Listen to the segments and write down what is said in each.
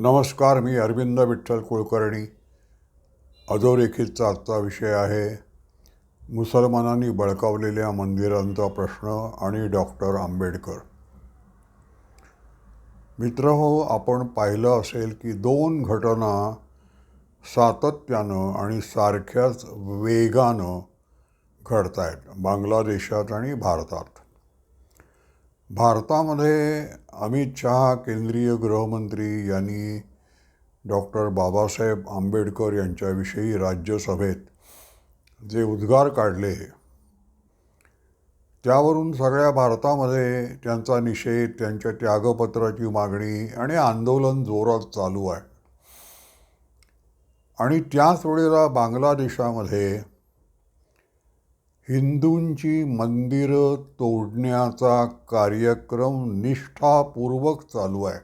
नमस्कार मी अरविंद विठ्ठल कुलकर्णी. अधोरेखितचा आजचा विषय आहे मुसलमानांनी बळकावलेल्या मंदिरांचा प्रश्न आणि डॉक्टर आंबेडकर. मित्र हो आपण पाहिलं असेल की दोन घटना सातत्यानं आणि सारख्याच वेगानं घडत आहेत बांगलादेशात आणि भारतात. भारतामध्ये अमित शहा केंद्रीय गृहमंत्री यांनी डॉक्टर बाबासाहेब आंबेडकर यांच्याविषयी राज्यसभेत जे उद्गार काढले त्यावरून सगळ्या भारतामध्ये त्यांचा निषेध त्यांच्या त्यागपत्राची मागणी आणि आंदोलन जोरात चालू आहे. आणि त्याच वेळेला बांगलादेशामध्ये हिंदूंची मंदिरं तोडण्याचा कार्यक्रम निष्ठापूर्वक चालू आहे.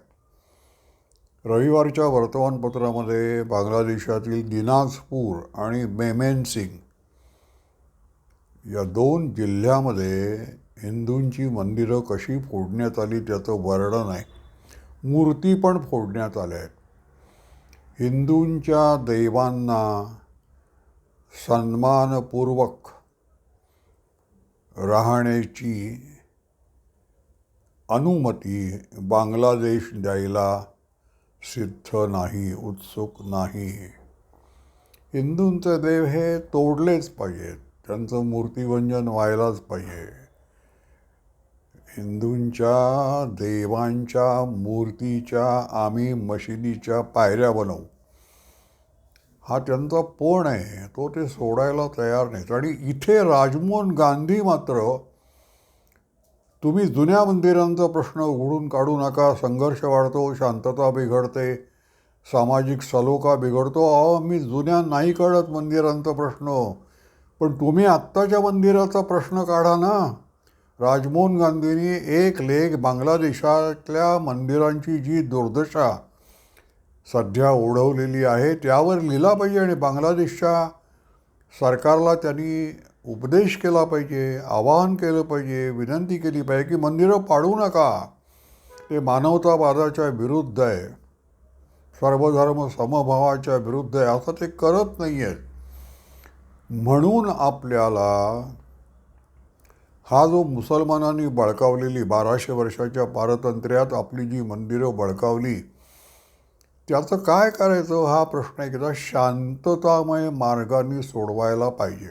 रविवारच्या वर्तमानपत्रामध्ये बांगलादेशातील दिनाजपूर आणि मेमेनसिंग या दोन जिल्ह्यामध्ये हिंदूंची मंदिरं कशी फोडण्यात आली त्याचं वर्णन आहे. मूर्ती पण फोडण्यात आल्या आहेत. हिंदूंच्या दैवांना सन्मानपूर्वक राहण्याची अनुमती बांगलादेश द्यायला सिद्ध नाही उत्सुक नाही. हिंदूंचे देव हे तोडलेच पाहिजेत त्यांचं मूर्तिभंजन व्हायलाच पाहिजे. हिंदूंच्या देवांच्या मूर्तीच्या आम्ही मशिदीच्या पायऱ्या बनवू. हा त्यांचा पण आहे. तो ते सोडायला तयार नाहीत. आणि इथे राजमोहन गांधी मात्र तुम्ही जुन्या मंदिरांचा प्रश्न उघडून काढू नका. संघर्ष वाढतो शांतता बिघडते सामाजिक सलोखा बिघडतो. अहो मी जुन्या नाही काढत मंदिरांचा प्रश्न. पण तुम्ही आत्ताच्या मंदिराचा प्रश्न काढा ना. राजमोहन गांधींनी एक लेख बांगलादेशातल्या मंदिरांची जी दुर्दशा सध्या ओढवलेली आहे. त्यावर लिहिला पाहिजे आणि बांगलादेशच्या सरकारला त्यांनी उपदेश केला पाहिजे आवाहन केलं पाहिजे विनंती केली पाहिजे की मंदिरं पाडू नका. ते मानवतावादाच्या विरुद्ध आहे. सर्वधर्म समभावाच्या विरुद्ध आहे. असं ते करत नाही आहेत म्हणून आपल्याला हा जो मुसलमानांनी बळकावलेली बाराशे वर्षाच्या पारतंत्र्यात आपली जी मंदिरं बळकावली त्याचं काय करायचं हा प्रश्न एकदा शांततामय मार्गाने सोडवायला पाहिजे.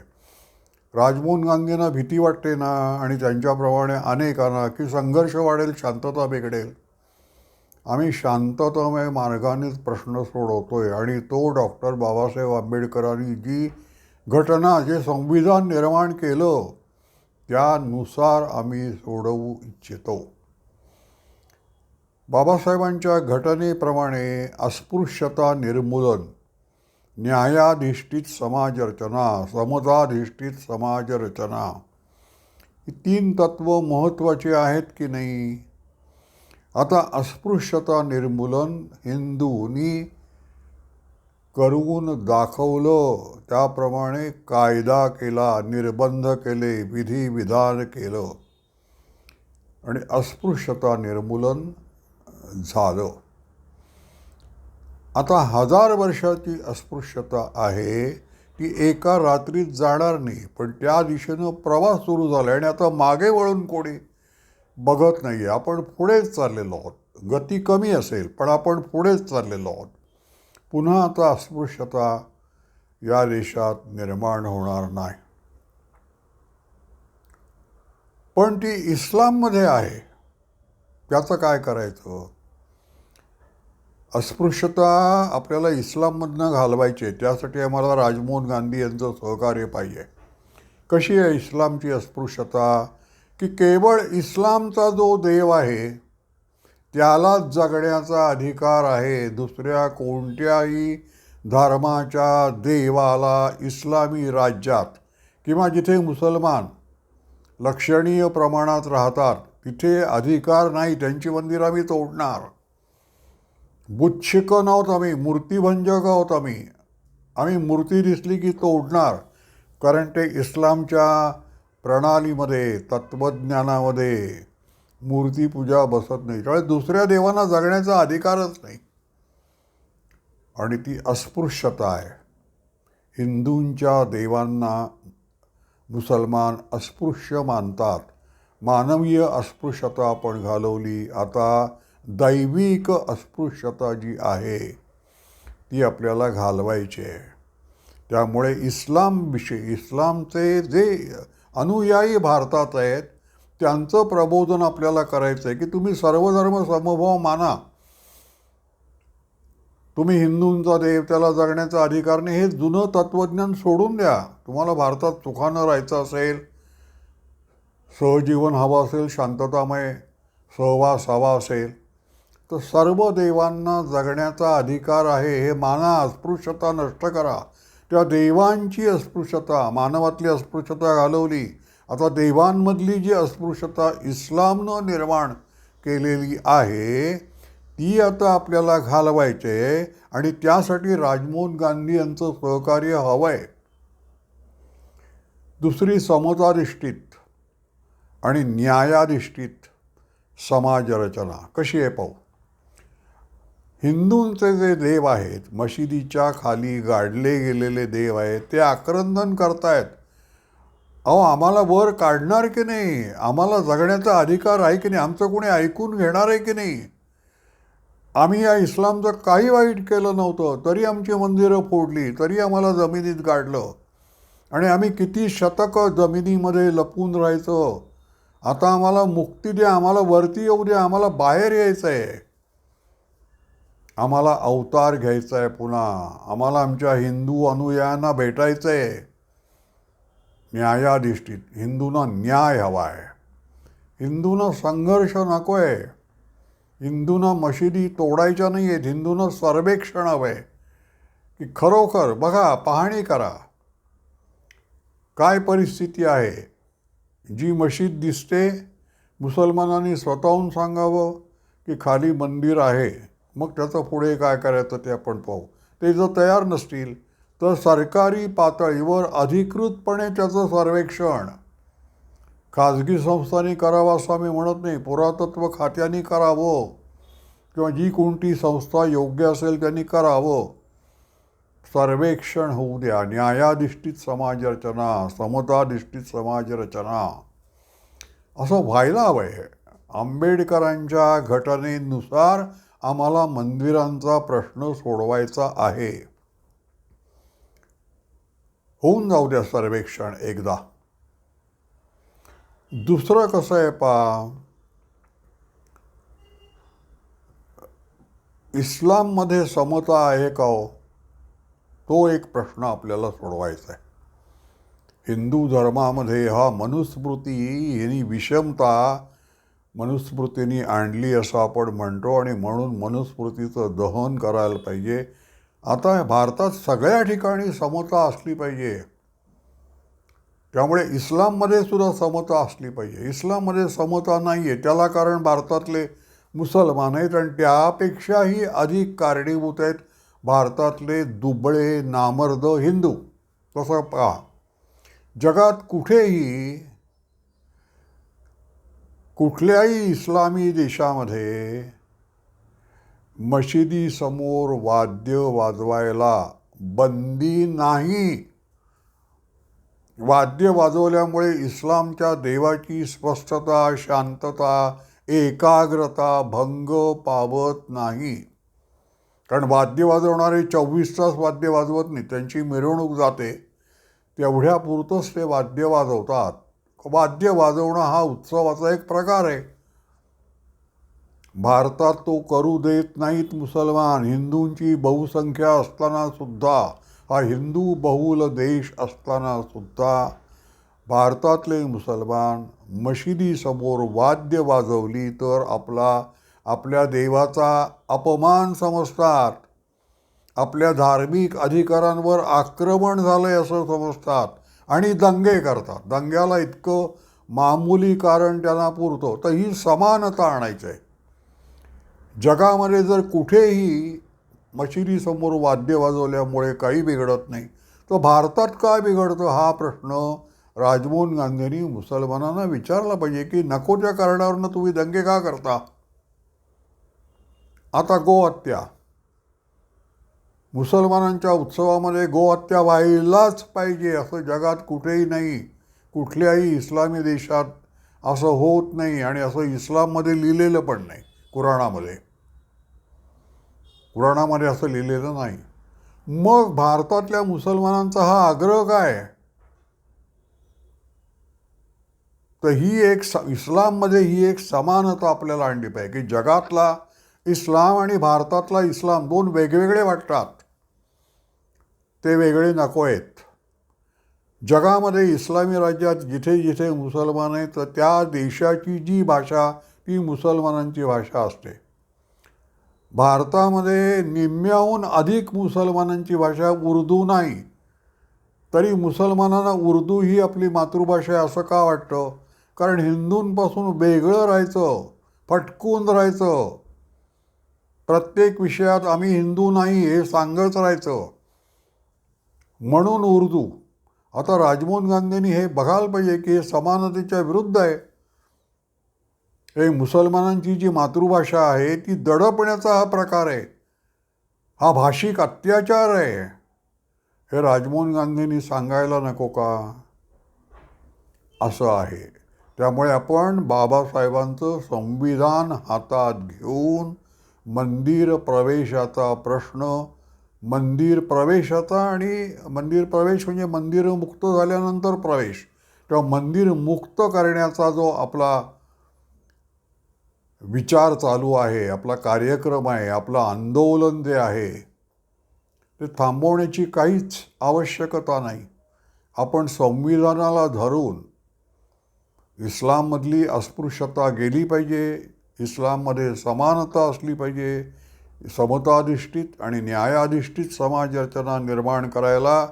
राजमोहन गांधींना भीती वाटते ना आणि त्यांच्याप्रमाणे अनेकांना की संघर्ष वाढेल शांतता बिघडेल? आम्ही शांततामय मार्गानेच प्रश्न सोडवतोय आणि तो डॉक्टर बाबासाहेब आंबेडकरांनी जी घटना जे संविधान निर्माण केलं त्यानुसार आम्ही सोडवू इच्छितो. बाबासाहेबांच्या घटनेप्रमाणे अस्पृश्यता निर्मूलन न्यायाधिष्ठित समाजरचना समताधिष्ठित समाजरचना ही तीन तत्त्व महत्त्वाची आहेत की नाही? आता अस्पृश्यता निर्मूलन हिंदूंनी करून दाखवलं. त्याप्रमाणे कायदा केला निर्बंध केले विधिविधान केलं. आणि अस्पृश्यता निर्मूलन झालं. आता हजार वर्षाची अस्पृश्यता आहे ती एका रात्रीत जाणार नाही पण त्या दिशेनं प्रवास सुरू झाला आणि आता मागे वळून कोणी बघत नाही आहे आपण पुढेच चाललेलो आहोत. गती कमी असेल पण आपण पुढेच चाललेलो आहोत. पुन्हा आता अस्पृश्यता या देशात निर्माण होणार नाही. पण ती इस्लाममध्ये आहे. त्याचं काय करायचं? अस्पृश्यता आपल्याला इस्लाममधनं घालवायची आहे. त्यासाठी आम्हाला राजमोहन गांधी यांचं सहकार्य पाहिजे. कशी आहे इस्लामची अस्पृश्यता? की केवळ इस्लामचा जो देव आहे त्यालाच जगण्याचा अधिकार आहे. दुसऱ्या कोणत्याही धर्माच्या देवाला इस्लामी राज्यात किंवा जिथे मुसलमान लक्षणीय प्रमाणात राहतात तिथे अधिकार नाही. त्यांची मंदिरं आम्ही तोडणार. बुच्छिकन आहोत आम्ही मूर्तिभंजक आहोत आम्ही. आम्ही मूर्ती दिसली की तोडणार कारण ते इस्लामच्या प्रणालीमध्ये तत्त्वज्ञानामध्ये मूर्तीपूजा बसत नाही. त्यामुळे दुसऱ्या देवांना जगण्याचा अधिकारच नाही. आणि ती अस्पृश्यता आहे. हिंदूंच्या देवांना मुसलमान अस्पृश्य मानतात. मानवीय अस्पृश्यता आपण घालवली. आता दैविक अस्पृश्यता जी आहे ती आपल्याला घालवायची आहे. त्यामुळे इस्लामविषयी इस्लामचे जे अनुयायी भारतात आहेत त्यांचं प्रबोधन आपल्याला करायचं आहे की तुम्ही सर्वधर्म समभाव माना. तुम्ही हिंदूंचा देव त्याला जगण्याचा अधिकार नाही हे जुनं तत्त्वज्ञान सोडून द्या. तुम्हाला भारतात सुखानं राहायचं असेल सहजीवन हवं असेल शांततामय सहवास हवा असेल तर सर्व देवांना जगण्याचा अधिकार आहे हे माना अस्पृश्यता नष्ट करा. त्या देवांची अस्पृश्यता मानवातली अस्पृश्यता घालवली. आता देवांमधली जी अस्पृश्यता इस्लामनं निर्माण केलेली आहे ती आता आपल्याला घालवायचे आणि त्यासाठी राजमोहन गांधी यांचं सहकार्य हवं आहे दुसरी समताधिष्ठित आणि न्यायाधिष्ठित समाजरचना कशी आहे पाहू? हिंदूंचे जे देव आहेत मशिदीच्या खाली गाडले गेलेले देव आहेत ते आक्रंदन करतायत. अहो आम्हाला वर काढणार की नाही? आम्हाला जगण्याचा अधिकार आहे की नाही? आमचं कोणी ऐकून घेणार आहे की नाही? आम्ही या इस्लामचं काही वाईट केलं नव्हतं तरी आमची मंदिरं फोडली तरी आम्हाला जमिनीत गाडलं. आणि आम्ही किती शतकं जमिनीमध्ये लपून राहायचं. आता आम्हाला मुक्ती द्या आम्हाला वरती येऊ द्या आम्हाला बाहेर यायचं आहे आम्हाला अवतार घ्यायचा आहे पुन्हा. आम्हाला आमच्या हिंदू अनुयायांना भेटायचं आहे न्यायाधिष्ठित हिंदूंना न्याय हवा आहे हिंदूंना संघर्ष नको आहे हिंदूंना मशिदी तोडायच्या नाही आहेत हिंदूंना सर्वेक्षण हवं आहे की खरोखर बघा पाहणी करा. काय परिस्थिती आहे? जी मशीद दिसते मुसलमानांनी स्वतःहून सांगावं की खाली मंदिर आहे. मग त्याचं पुढे काय करायचं ते आपण पाहू. ते जर तयार नसतील तर सरकारी पातळीवर अधिकृतपणे त्याचं सर्वेक्षण. खाजगी संस्थांनी करावं असं आम्ही म्हणत नाही पुरातत्व खात्याने करावं. किंवा जी कोणती संस्था योग्य असेल त्यांनी करावं. सर्वेक्षण होऊ द्या. न्यायाधिष्ठित समाजरचना समताधिष्ठित समाजरचना असं व्हायला हवं आहे आंबेडकरांच्या घटनेनुसार आम्हाला मंदिरांचा प्रश्न सोडवायचा आहे. होऊन जाऊ द्या सर्वेक्षण एकदा. दुसरं कसं आहे पा इस्लाममध्ये समता आहे का हो? तो एक प्रश्न आपल्याला सोडवायचा आहे. हिंदू धर्मामध्ये हा मनुस्मृती यांनी विषमता मनुस्मृतीने आणली असं आपण म्हणतो आणि म्हणून मनुस्मृतीचं दहन करायला पाहिजे. आता भारतात सगळ्या ठिकाणी समता असली पाहिजे. त्यामुळे इस्लाममध्ये सुद्धा समता असली पाहिजे. इस्लाममध्ये समता नाही आहे त्याला कारण भारतातले मुसलमान आहेत आणि त्यापेक्षाही अधिक कारणीभूत आहेत भारतातले दुबळे नामर्द हिंदू. तसं पहा. जगात कुठेही कुठल्याही इस्लामी देशामध्ये मशिदीसमोर वाद्य वाजवायला बंदी नाही. वाद्य वाजवल्यामुळे इस्लामच्या देवाची स्पष्टता शांतता एकाग्रता भंग पावत नाही. कारण वाद्य वाजवणारे चोवीस तास वाद्य वाजवत नाही त्यांची मिरवणूक जाते तेवढ्यापुरतंच ते वाद्य वाजवतात. वाद्य वाजवणं हा उत्सवाचा एक प्रकार आहे. भारतात तो करू देत नाहीत मुसलमान. हिंदूंची बहुसंख्या असताना सुद्धा हा हिंदू बहुल देश असताना सुद्धा भारतातले मुसलमान मशिदीसमोर वाद्य वाजवली तर आपला आपल्या देवाचा अपमान समजतात. आपल्या धार्मिक अधिकारांवर आक्रमण झालं आहे असं समजतात. आणि दंगे करतात. दंग्याला इतकं मामूली कारण त्यांना पुरतं तर ही समानता आणायचं आहे. जगामध्ये जर कुठेही मशिदीसमोर वाद्य वाजवल्यामुळे काही बिघडत नाही तर भारतात काय बिघडतं? हा प्रश्न राजमोहन गांधींनी मुसलमानांना विचारला पाहिजे की नको त्या कारणावरनं तुम्ही दंगे का करता? आता गोहत्या. मुसलमानांच्या उत्सवामध्ये गोहत्या व्हायलाच पाहिजे असं जगात कुठेही नाही कुठल्याही इस्लामी देशात असं होत नाही आणि असं इस्लाममध्ये लिहिलेलं पण नाही कुराणामध्ये. कुराणामध्ये असं लिहिलेलं नाही. मग भारतातल्या मुसलमानांचा हा आग्रह काय? तर ही एक स इस्लाममध्ये ही एक समानता आपल्याला आणली पाहिजे की जगातला इस्लाम आणि भारतातला इस्लाम दोन वेगवेगळे वाटतात. ते वेगळे नको आहेत. जगामध्ये इस्लामी राज्यात जिथे जिथे मुसलमान आहेत तर त्या देशाची जी भाषा ती मुसलमानांची भाषा असते. भारतामध्ये निम्म्याहून अधिक मुसलमानांची भाषा उर्दू नाही. तरी मुसलमानांना उर्दू ही आपली मातृभाषा आहे असं का वाटतं? कारण हिंदूंपासून वेगळं राहायचं फटकून राहायचं. प्रत्येक विषयात आम्ही हिंदू नाही हे सांगत राहायचं. म्हणून उर्दू. आता राजमोहन गांधींनी हे बघायला पाहिजे की हे समानतेच्या विरुद्ध आहे. हे मुसलमानांची जी मातृभाषा आहे ती दडपण्याचा हा प्रकार आहे. हा भाषिक अत्याचार आहे. हे राजमोहन गांधींनी सांगायला नको का? असं आहे. त्यामुळे आपण बाबासाहेबांचं संविधान हातात घेऊन मंदिर प्रवेशाचा प्रश्न मंदिर प्रवेशाचा आणि मंदिर प्रवेश म्हणजे मंदिर मुक्त झाल्यानंतर प्रवेश. तेव्हा मंदिर मुक्त करण्याचा जो आपला विचार चालू आहे आपला कार्यक्रम आहे आपलं आंदोलन जे आहे ते थांबवण्याची काहीच आवश्यकता नाही. आपण संविधानाला धरून इस्लाममधली अस्पृश्यता गेली पाहिजे इस्लाममध्ये समानता असली पाहिजे समताधिष्ठित आणि न्यायाधिष्ठित समाज रचना निर्माण करायला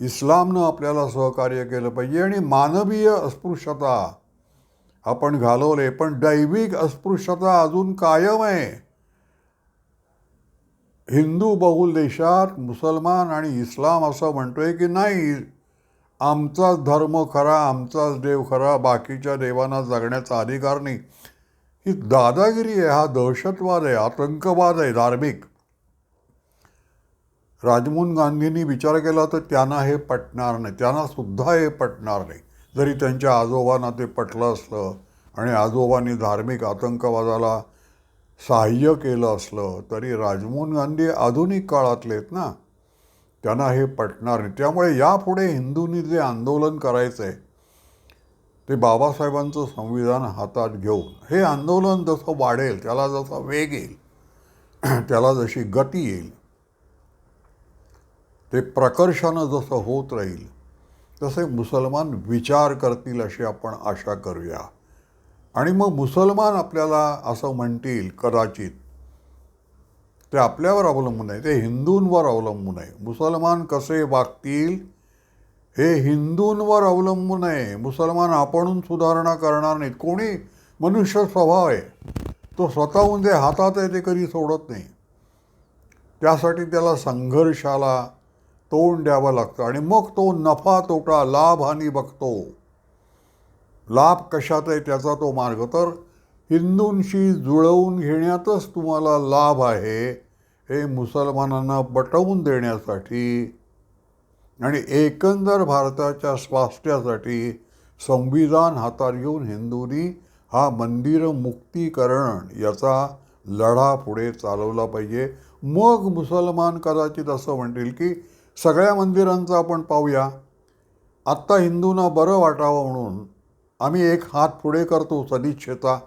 इस्लामनं आपल्याला सहकार्य केलं पाहिजे आणि मानवीय अस्पृश्यता आपण घालवले पण दैविक अस्पृश्यता अजून कायम आहे. हिंदू बहुल देशात मुसलमान आणि इस्लाम असं म्हणतोय की नाही आमचाच धर्म खरा आमचाच देव खरा बाकीच्या देवांना जगण्याचा अधिकार नाही. ही दादागिरी आहे हा दहशतवाद आहे आतंकवाद आहे धार्मिक. राजमोहन गांधींनी विचार केला तर त्यांना हे पटणार नाही त्यांना सुद्धा हे पटणार नाही. जरी त्यांच्या आजोबांना ते पटलं असलं आणि आजोबांनी धार्मिक आतंकवादाला सहाय्य केलं असलं तरी राजमोहन गांधी आधुनिक काळातले आहेत ना. त्यांना हे पटणार नाही. त्यामुळे यापुढे हिंदूंनी जे आंदोलन करायचं आहे ते बाबासाहेबांचं संविधान हातात घेऊन हे आंदोलन जसं वाढेल त्याला जसा वेग येईल त्याला जशी गती येईल ते प्रकर्षानं जसं होत राहील तसे मुसलमान विचार करतील अशी आपण आशा करूया. आणि मग मुसलमान आपल्याला असं म्हणतील कदाचित ते आपल्यावर अवलंबून आहे ते हिंदूंवर अवलंबून आहे. मुसलमान कसे वागतील हे हिंदूंवर अवलंबून आहे. मुसलमान आपणून सुधारणा करणार नाहीत. कोणी? मनुष्य स्वभाव आहे. तो स्वतःहून जे हातात आहे ते कधी सोडत नाही. त्यासाठी त्याला संघर्षाला तोंड द्यावं लागतं. आणि मग तो नफा तोटा लाभ हानी बघतो. लाभ कशात आहे त्याचा तो मार्ग. तर हिंदूंशी जुळवून घेण्यातच तुम्हाला लाभ आहे हे मुसलमानांना पटवून देण्यासाठी आणि एकंदर भारताच्या स्वास्थ्यासाठी संविधान हातात घेऊन हिंदूंनी हा मंदिर मुक्तीकरण याचा लढा पुढे चालवला पाहिजे. मग मुसलमान कदाचित असं म्हणतील की सगळ्या मंदिरांचं आपण पाहूया. आत्ता हिंदूंना बरं वाटावं म्हणून आम्ही एक हात पुढे करतो सदिच्छेचा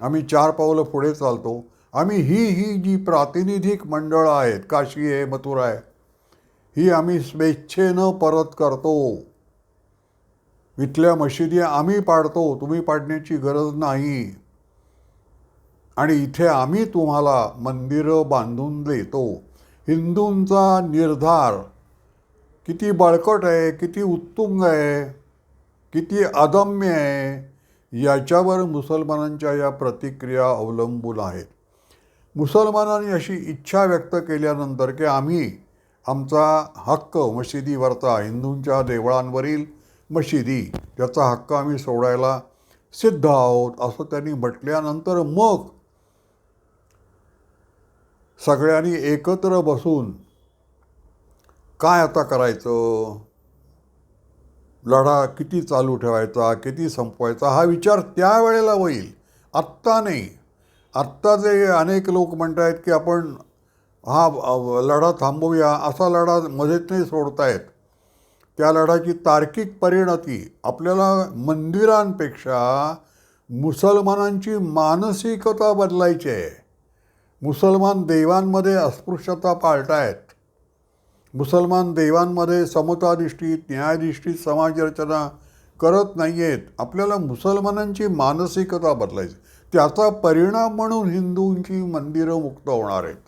आम्ही चार पावलं पुढे चालतो. आम्ही ही ही जी प्रातिनिधिक मंडळं आहेत काशी आहे मथुरा आहे ही आम्ही स्वेच्छेनं परत करतो. इथल्या मशिदी आम्ही पाडतो तुम्ही पाडण्याची गरज नाही. आणि इथे आम्ही तुम्हाला मंदिरं बांधून देतो. हिंदूंचा निर्धार किती बळकट आहे किती उत्तुंग आहे किती अदम्य आहे याच्यावर मुसलमानांच्या या प्रतिक्रिया अवलंबून आहेत. मुसलमानांनी अशी इच्छा व्यक्त केल्यानंतर की आम्ही आमचा हक्क मशिदीवरचा हिंदूंच्या देवळांवरील मशिदी त्याचा हक्क आम्ही सोडायला सिद्ध आहोत असं त्यांनी म्हटल्यानंतर मग सगळ्यांनी एकत्र बसून काय आता करायचं? लढा किती चालू ठेवायचा किती संपवायचा हा विचार त्यावेळेला होईल. आत्ता नाही. आत्ता जे अनेक लोक म्हणत आहेत की आपण हा लढा थांबवूया असा लढा मध्येच नाही सोडतायत. त्या लढाची तार्किक परिणती आपल्याला मंदिरांपेक्षा मुसलमानांची मानसिकता बदलायची आहे. मुसलमान देवांमध्ये अस्पृश्यता पाळतायत. मुसलमान देवांमध्ये समताधिष्ठी न्यायाधिष्ठित समाजरचना करत नाही आहेत आपल्याला मुसलमानांची मानसिकता बदलायची त्याचा परिणाम म्हणून हिंदूंची मंदिरं मुक्त होणार आहेत.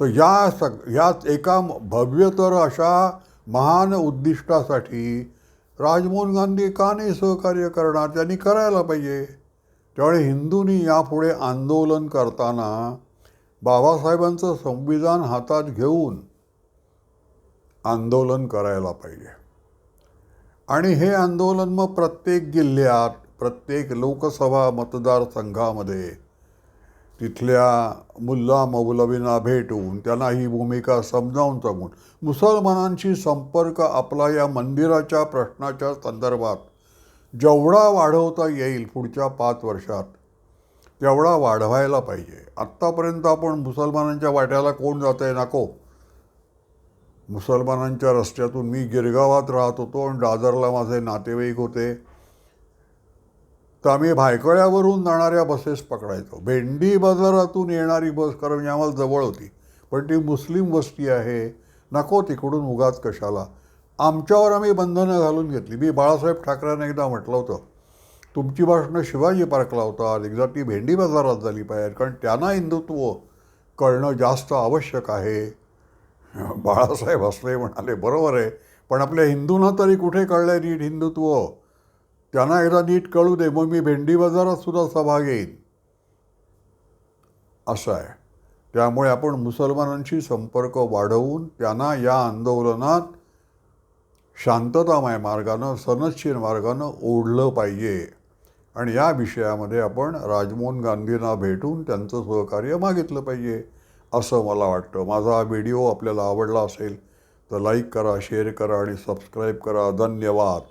तर या सग याच एका भव्यतर अशा महान उद्दिष्टासाठी राजमोहन गांधी का नाही सहकार्य करणार? त्यांनी करायला पाहिजे. त्यामुळे हिंदूंनी यापुढे आंदोलन करताना बाबासाहेबांचं संविधान हातात घेऊन आंदोलन करायला पाहिजे. आणि हे आंदोलन मग प्रत्येक जिल्ह्यात प्रत्येक लोकसभा मतदारसंघामध्ये तिथल्या मुल्ला मौलवींना भेटून त्यांना ही भूमिका समजावून सांगून मुसलमानांशी संपर्क आपला या मंदिराच्या प्रश्नाच्या संदर्भात जेवढा वाढवता येईल पुढच्या पाच वर्षात तेवढा वाढवायला पाहिजे. आत्तापर्यंत आपण मुसलमानांच्या वाट्याला कोण जात आहे नको? मुसलमानांच्या रस्त्यातून मी गिरगावात राहत होतो आणि दादरला माझे नातेवाईक होते. तर आम्ही भायखळ्यावरून जाणाऱ्या बसेस पकडायचो. भेंडी बाजारातून येणारी बस कारण आम्हाला जवळ होती. पण ती मुस्लिम वस्ती आहे. नको तिकडून उगाच कशाला. आमच्यावर आम्ही बंधनं घालून घेतली. मी बाळासाहेब ठाकरेंना एकदा म्हटलं होतं तुमची भाषणं शिवाजी पार्कला होतात. एकदा ती भेंडी बाजारात झाली पाहिजे कारण त्यांना हिंदुत्व कळणं जास्त आवश्यक आहे. बाळासाहेब असले म्हणाले बरोबर आहे. पण आपल्या हिंदूंना तरी कुठे कळलं नीट हिंदुत्व? त्यांना एकदा नीट कळू दे मग मी भेंडी बाजारात सुद्धा सभा घेईन. असं आहे. त्यामुळे आपण मुसलमानांशी संपर्क वाढवून त्यांना या आंदोलनात शांततामय मार्गानं सनदशीर मार्गानं ओढलं पाहिजे. आणि या विषयामध्ये आपण राजमोहन गांधींना भेटून त्यांचं सहकार्य मागितलं पाहिजे असं मला वाटतं. माझा हा व्हिडिओ आपल्याला आवडला असेल तर लाईक करा शेअर करा आणि सबस्क्राईब करा. धन्यवाद.